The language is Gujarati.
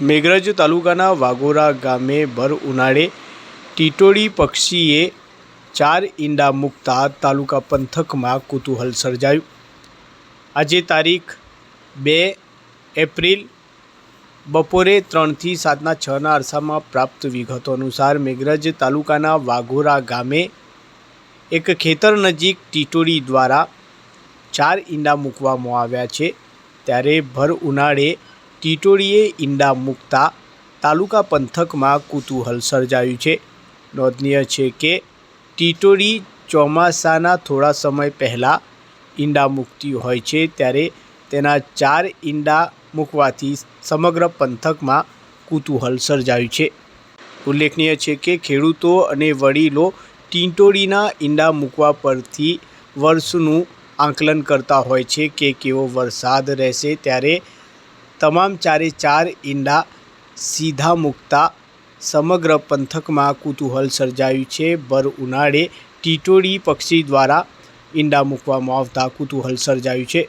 મેઘરજ તાલુકાના વાઘોરા ગામે ભર ઉનાળે ટીટોળી પક્ષીએ ચાર ઈંડા મૂકતા તાલુકા પંથકમાં કુતૂહલ સર્જાયું. આજે તારીખ બે એપ્રિલ બપોરે ત્રણથી સાતના છના અરસામાં પ્રાપ્ત વિગતો અનુસાર મેઘરજ તાલુકાના વાઘોરા ગામે એક ખેતર નજીક ટીટોળી દ્વારા ચાર ઈંડા મૂકવામાં આવ્યા છે. ત્યારે ભર ઉનાળે ટીટોળીએ ઈંડા મૂકતા તાલુકા પંથકમાં કુતૂહલ સર્જાયું છે. નોંધનીય છે કે ટીટોળી ચોમાસાના થોડા સમય પહેલાં ઈંડા મૂકતી હોય છે ત્યારે તેના ચાર ઈંડા મૂકવાથી સમગ્ર પંથકમાં કુતૂહલ સર્જાયું છે. ઉલ્લેખનીય છે કે ખેડૂતો અને વડીલો ટીટોળીના ઈંડા મૂકવા પરથી વર્ષનું આંકલન કરતા હોય છે કે કેવો વરસાદ રહેશે ત્યારે તમામ ચારે ચાર ઈંડા સીધા મૂકતા સમગ્ર પંથકમાં કુતૂહલ સર્જાયું છે. ભર ઉનાળે ટીટોડી પક્ષી દ્વારા ઈંડા મૂકવામાં આવતા કુતૂહલ સર્જાયું છે.